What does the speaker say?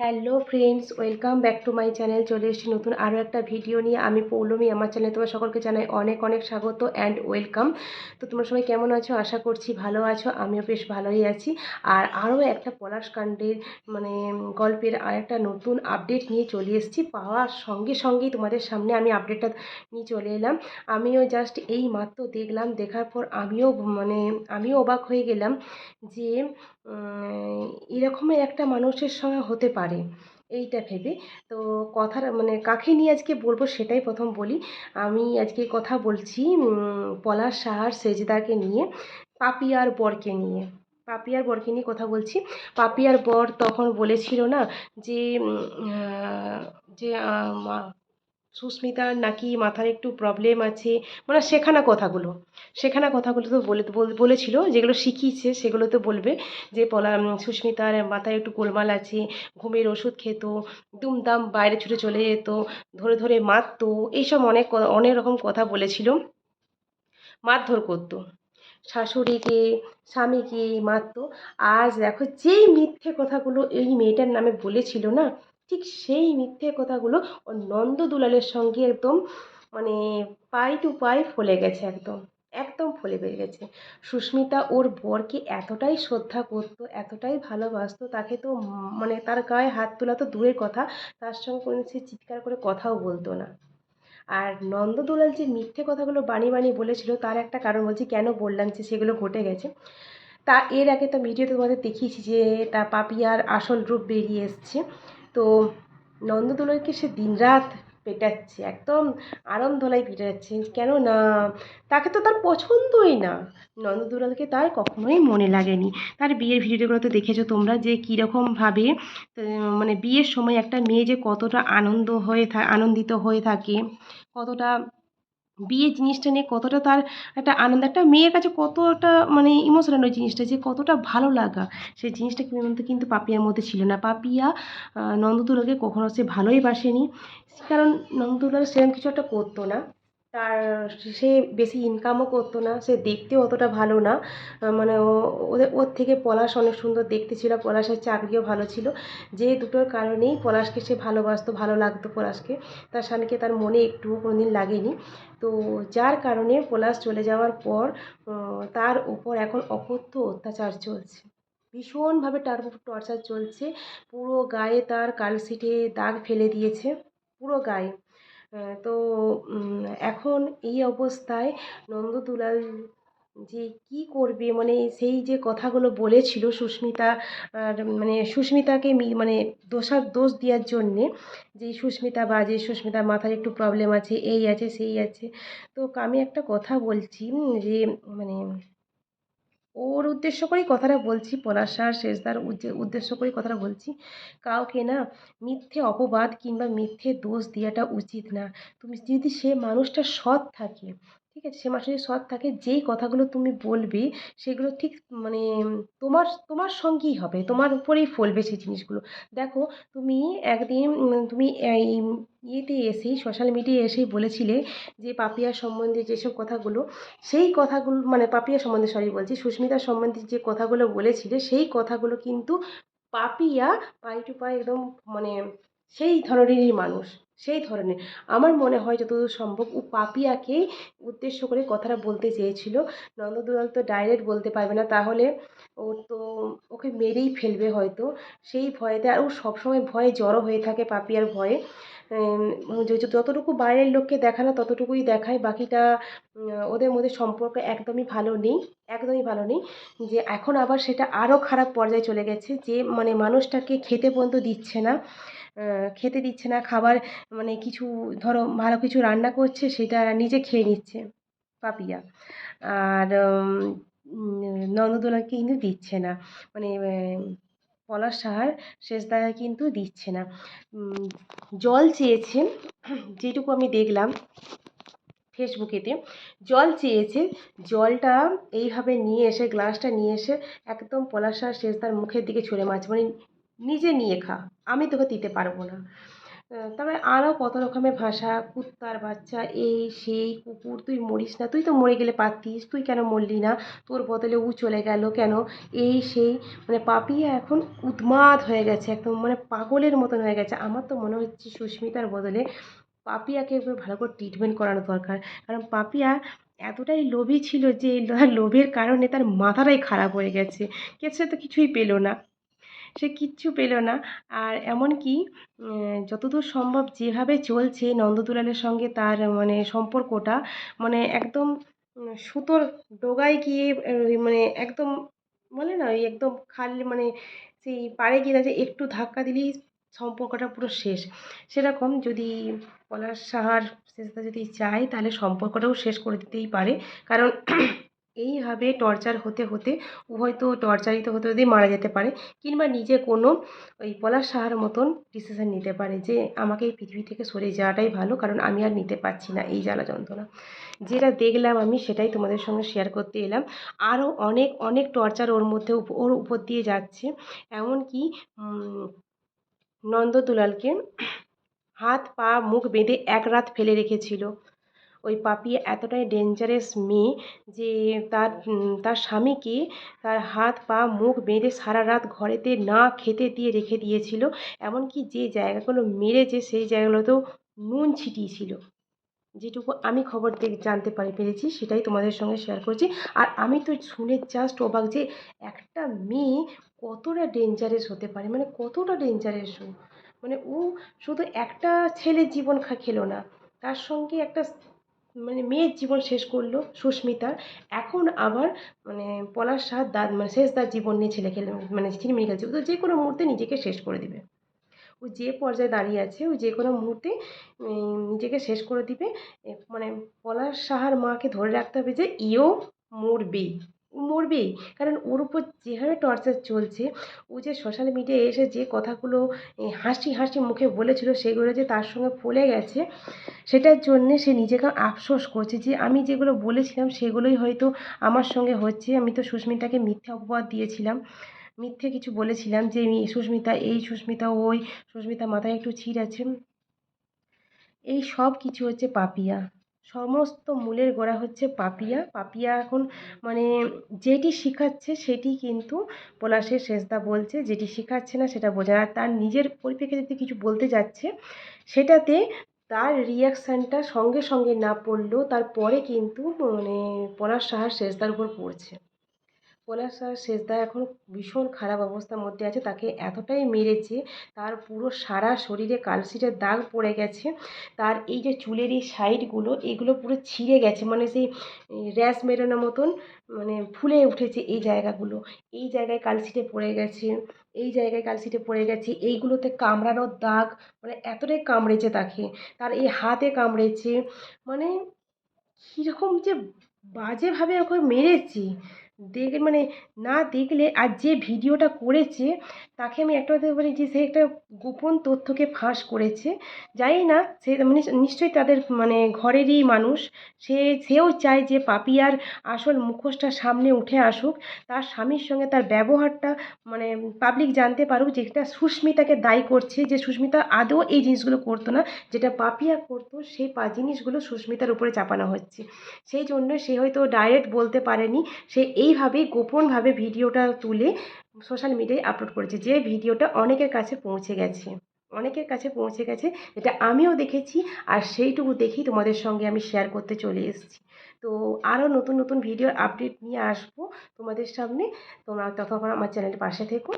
Hello friends welcome back to my channel চলে এসেছি নতুন আরও একটা ভিডিও নিয়ে। আমি পৌলমী, আমার চ্যানেলে তোমার সকলকে জানাই অনেক অনেক স্বাগত অ্যান্ড ওয়েলকাম তো তোমরা সবাই কেমন আছো? আশা করছি ভালো আছো, আমিও বেশ ভালোই আছি। আর আরও একটা পলাশকাণ্ডের মানে গল্পের আর একটা নতুন আপডেট নিয়ে চলে এসেছি। পাওয়ার সঙ্গে সঙ্গেই তোমাদের সামনে আমি আপডেটটা নিয়ে চলে এলাম। আমিও জাস্ট এই মাত্র দেখলাম, দেখার পর আমিও মানে আমিও অবাক হয়ে গেলাম যে এরকমের একটা মানুষের সঙ্গে হতে পারে, এইটা ভেবে। তো কথার মানে কাকে নিয়ে আজকে বলব সেটাই প্রথম বলি। আমি আজকে কথা বলছি পলাশ সাহার সেজদাকে নিয়ে, পাপিয়ার বরকে নিয়ে। পাপিয়ার বরকে নিয়ে কথা বলছি। পাপিয়ার বর তখন বলেছিল না যে যে সুস্মিতার নাকি মাথার একটু প্রবলেম আছে? মানে শেখানো কথাগুলো। শেখানো কথাগুলো তো বলে বলেছিল, যেগুলো শিখিয়েছে, সেগুলো তো বলবে যে পলা সুস্মিতার মাথায় একটু গোলমাল আছে, ঘুমের ওষুধ খেত, দুমদাম বাইরে ছুটে চলে যেত, ধরে ধরে মারতো, এইসব অনেক অনেক রকম কথা বলেছিল। মারধর করতো। শাশুড়িকে, স্বামীকে মারতো। আজ দেখো, যেই মিথ্যে কথাগুলো এই মেয়েটার নামে বলেছিল না ঠিক সেই মিথ্যে কথাগুলো ও নন্দদুলালের সঙ্গে একদম মানে পাই টু পাই ফলে গেছে একদম একদম ফলে বেরিয়ে গেছে। সুস্মিতা ওর বরকে এতটাই শ্রদ্ধা করতো, এতটাই ভালোবাসতো, তাকে তো মানে তার গায়ে হাত তোলা তো দূরের কথা, তার সঙ্গে কোনো সে চিৎকার করে কথাও বলতো না। আর নন্দদুলাল যে মিথ্যে কথাগুলো বানিয়ে বানিয়ে বলেছিল, তার একটা কারণ বলছি, কেন বললাম যে সেগুলো ঘটে গেছে? তা এর আগে তো ভিডিওতে তোমাদের দেখিয়েছি যে তা পাপিয়ার আসল রূপ বেরিয়ে এসছে। তো নন্দদোলাইকে সে দিনরাত পেটাচ্ছে? একদম আরামদোলাই পেটাচ্ছে। কেন না? তাকে তো তার পছন্দই না। নন্দদুলালকে তার কখনোই মনে লাগেনি। তার বিয়ের ভিডিওগুলো তো দেখেছ তোমরা যে কীরকমভাবে মানে বিয়ের সময় একটা মেয়ে যে কতটা আনন্দ হয়ে থা, আনন্দিত হয়ে থাকে, কতটা বিয়ে জিনিসটা নিয়ে কতটা তার একটা আনন্দ, একটা মেয়ের কাছে কতটা মানে ইমোশনাল ওই জিনিসটা, যে কতটা ভালো লাগা, সেই জিনিসটা কিন্তু কিন্তু পাপিয়ার মধ্যে ছিল না। পাপিয়া নন্দতুলাকে কখনো সে ভালোই বাসেনি। কারণ নন্দতুলা সেরকম কিছু একটা করতো না। তার সে বেশি ইনকামও করতো না, সে দেখতেও অতটা ভালো না। মানে ও, ওদের, ওর থেকে পলাশ অনেক সুন্দর দেখতে ছিল, পলাশের চাকরিও ভালো ছিল। যে দুটোর কারণেই পলাশকে সে ভালোবাসতো, ভালো লাগতো পলাশকে। তার স্বামীকে তার মনে একটুও কোনো দিন লাগেনি। তো যার কারণে পলাশ চলে যাওয়ার পর তার উপর এখন অকথ্য অত্যাচার চলছে। ভীষণভাবে তার উপর টর্চার চলছে। পুরো গায়ে তার কালশিটে দাগ ফেলে দিয়েছে। পুরো গায়ে। তো এখন এই অবস্থায় নন্দদুলাল যে কী করবে? মানে সেই যে কথাগুলো বলেছিল সুস্মিতা মানে সুস্মিতাকে মানে দোষার দোষ দেওয়ার জন্যে, যে সুস্মিতা বাজে সুস্মিতার মাথায় একটু প্রবলেম আছে, এই আছে, সেই আছে। তো আমি একটা কথা বলছি যে মানে ওর উদ্দেশ্য করেই কথাটা বলছি পলাশার শেষদার উদ্দেশ্য করেই কথাটা বলছি। কাউকে না মিথ্যে অপবাদ কিংবা মিথ্যে দোষ দেওয়াটা উচিত না। তুমি যদি সে মানুষটা সৎ থাকে ঠিক আছে? সে মানুষটা যদি সৎ থাকে, যেই কথাগুলো তুমি বলবে, সেগুলো ঠিক মানে তোমার তোমার সঙ্গেই হবে, তোমার উপরেই ফলবে সেই জিনিসগুলো। দেখো, তুমি একদিন, তুমি এই ইয়েতে এসেই সোশ্যাল মিডিয়ায় এসেই বলেছিলে যে পাপিয়া সম্বন্ধে যেসব কথাগুলো, সেই কথাগুলো মানে পাপিয়া সম্বন্ধে সরি বলছি সুস্মিতা সম্বন্ধে যে কথাগুলো বলেছিলে, সেই কথাগুলো কিন্তু পাপিয়া পাই টু পাই একদম মানে সেই ধরনেরই মানুষ। সেই ধরনের। আমার মনে হয় যতদূর সম্ভব ও পাপিয়াকেই উদ্দেশ্য করে কথাটা বলতে চেয়েছিল। নন্দদুলাল তো ডাইরেক্ট বলতে পারবে না, তাহলে ও তো ওকে মেরেই ফেলবে হয়তো। সেই ভয়েতে আর ও সবসময় ভয়ে জড়ো হয়ে থাকে পাপিয়ার ভয়ে। যতটুকু বাইরের লোককে দেখানো ততটুকুই দেখায়। বাকিটা ওদের মধ্যে সম্পর্ক একদমই ভালো নেই, একদমই ভালো নেই। যে এখন আবার সেটা আরও খারাপ পর্যায়ে চলে গেছে যে মানে মানুষটাকে খেতে পর্যন্ত দিচ্ছে না। খেতে দিচ্ছে না, খাবার মানে কিছু, ধরো ভালো কিছু রান্না করছে, সেটা নিজে খেয়ে নিচ্ছে পাপিয়া। আর নন্দদোলাকে কিন্তু দিচ্ছে না। মানে পলাশ সাহার শেষদায় কিন্তু দিচ্ছে না। জল চেয়েছে যেটুকু আমি দেখলাম ফেসবুকেতে, জল চেয়েছে, জলটা এইভাবে নিয়ে এসে, গ্লাসটা নিয়ে এসে, একদম পলাশ সাহার শেষদার মুখের দিকে ছুঁড়ে মারছে। মানে নিজে নিয়ে খা। আমি তোকে দিতে পারব না। তারপরে আরও কত রকমের ভাষা, কুত্তার বাচ্চা, এই, সেই, কুকুর, তুই মরিস না, তুই তো মরে গেলে পারতিস, তুই কেন মরলি না? তোর বদলে উ চলে গেল কেন? এই, সেই মানে পাপিয়া এখন উদ্মাদ হয়ে গেছে, একদম মানে পাগলের মতন হয়ে গেছে। আমার তো মনে হচ্ছে সুস্মিতার বদলে পাপিয়াকে ভালো করে ট্রিটমেন্ট করানো দরকার। কারণ পাপিয়া এতটাই লোভী ছিল যে, লোভের কারণে তার মাথাটাই খারাপ হয়ে গেছে। সে তো কিছুই পেল না। সে কিচ্ছু পেল না। আর এমনকি যতদূর সম্ভব যেভাবে চলছে নন্দদুলালের সঙ্গে তার মানে সম্পর্কটা মানে একদম সুতোর ডগায় গিয়ে মানে একদম বলে না, ওই একদম খালি মানে সেই পাড়ে গিয়ে যে একটু ধাক্কা দিলেই সম্পর্কটা পুরো শেষ। সেরকম যদি পলাশ সাহার শেষদা যদি চায়, তাহলে সম্পর্কটাও শেষ করে দিতেই পারে। কারণ এইভাবে টর্চার হতে হতে, হয়তো টর্চারিত হতে হতেই মারা যেতে পারে কিংবা নিজে কোনো ওই পলাশ সাহার মতন ডিসিশন নিতে পারে যে আমাকে এই পৃথিবী থেকে সরে যাওয়াটাই ভালো, কারণ আমি আর নিতে পারছি না এই জ্বালা যন্ত্রণা। যেটা দেখলাম আমি সেটাই তোমাদের সঙ্গে শেয়ার করতে এলাম। আরও অনেক অনেক টর্চার ওর মধ্যে ওর উপর দিয়ে যাচ্ছে। এমনকি নন্দদুলালকে হাত, পা, মুখ বেঁধে এক রাত ফেলে রেখেছিল। ওই পাপিয়া এতটাই ডেঞ্জারাস মেয়ে যে তার তার স্বামীকে তার হাত, পা, মুখ বেঁধে সারা রাত ঘরেতে না খেতে দিয়ে রেখে দিয়েছিল। এমনকি যে জায়গাগুলো মেরেছে সেই জায়গাগুলোতেও নুন ছিটিয়েছিল। যেটুকু আমি খবর থেকে জানতে পারি, পেরেছি, সেটাই তোমাদের সঙ্গে শেয়ার করছি। আর আমি তো শুনে জাস্ট অবাক যে একটা মেয়ে কতটা ডেঞ্জারাস হতে পারে মানে কতটা ডেঞ্জারাস মানে ও শুধু একটা ছেলে জীবন খা, খেলো না, তার সঙ্গে একটা মানে মেয়ের জীবন শেষ করল সুস্মিতা। এখন আবার মানে পলাশ সাহ দাদ মানে শেষ তার জীবন নিয়ে ছেলে খেলে মানে ছিনিমিনি খেলছে। ও তো যে কোনো মুহূর্তে নিজেকে শেষ করে দিবে। ও যে পর্যায়ে দাঁড়িয়ে আছে, ও যে কোনো মুহূর্তে নিজেকে শেষ করে দিবে। মানে পলাশ সাহার মাকে ধরে রাখতে হবে যে ইও মরবেই মরবেই কারণ ওর উপর যেভাবে টর্চার চলছে, ও যে সোশ্যাল মিডিয়ায় এসে যে কথাগুলো হাসি হাসি মুখে বলেছিল, সেগুলো যে তার সঙ্গে ফলে গেছে সেটার জন্যে সে নিজেকে আফসোস করছে যে আমি যেগুলো বলেছিলাম সেগুলোই হয়তো আমার সঙ্গে হচ্ছে। আমি তো সুস্মিতাকে মিথ্যা অপবাদ দিয়েছিলাম। মিথ্যে কিছু বলেছিলাম যে সুস্মিতা এই, সুস্মিতা ওই, সুস্মিতা মাথায় একটু ছিঁড় আছে। এই সব কিছু হচ্ছে পাপিয়া। সমস্ত মূলের গোড়া হচ্ছে পাপিয়া। পাপিয়া এখন মানে যেটি শেখাচ্ছে সেটি কিন্তু পলাশের শেষদা বলছে। যেটি শেখাচ্ছে না সেটা বোঝা আর তার নিজের পরিপ্রেক্ষিতে কিছু বলতে যাচ্ছে, সেটাতে তার রিয়াকশানটা সঙ্গে সঙ্গে না পড়লেও তারপরে কিন্তু মানে পড়ার সাহস শেষদার উপর পড়ছে। পলাশ সাহার শেষদা এখন ভীষণ খারাপ অবস্থার মধ্যে আছে, তাকে এতটাই মেরেছে, তার পুরো সারা শরীরে কালশিটের দাগ পড়ে গেছে, তার এই যে চুলের এই সাইডগুলো, এগুলো পুরো ছিঁড়ে গেছে মানে সেই র্যাশ মেরানোর মতন মানে ফুলে উঠেছে এই জায়গাগুলো, এই জায়গায় কালশিটে পড়ে গেছে, এই জায়গায় কালশিটে পড়ে গেছে, এইগুলোতে কামড়ানোর দাগ মানে এতটাই কামড়েছে তাকে, তার এই হাতে কামড়েছে মানে কীরকম যে বাজেভাবে ওকে মেরেছে। দেখে মানে না দেখলে আর যে ভিডিওটা করেছে, তাকে আমি একটা কথা বলি যে, সে একটা গোপন তথ্যকে ফাঁস করেছে। জানি না, সে মানে নিশ্চয়ই তাদের মানে ঘরেরই মানুষ। সে, সেও চায় যে পাপিয়ার আসল মুখোশটা সামনে উঠে আসুক। তার স্বামীর সঙ্গে তার ব্যবহারটা মানে পাবলিক জানতে পারুক যেটা সুস্মিতাকে দায়ী করছে, যে সুস্মিতা আদৌ এই জিনিসগুলো করতো না, যেটা পাপিয়া করতো সেই পা, জিনিসগুলো সুস্মিতার উপরে চাপানো হচ্ছে। সেই জন্য সে হয়তো ডাইরেক্ট বলতে পারেনি, সে এইভাবেই গোপনভাবে ভিডিওটা তুলে সোশ্যাল মিডিয়ায় আপলোড করেছে যে ভিডিওটা অনেকের কাছে পৌঁছে গেছে। অনেকের কাছে পৌঁছে গেছে এটা আমিও দেখেছি আর সেইটুকু দেখি তোমাদের সঙ্গে আমি শেয়ার করতে চলে এসেছি। তো আরও নতুন নতুন ভিডিওর আপডেট নিয়ে আসব তোমাদের সামনে। তোমরা ততক্ষণ আমার চ্যানেলের পাশে থেকো।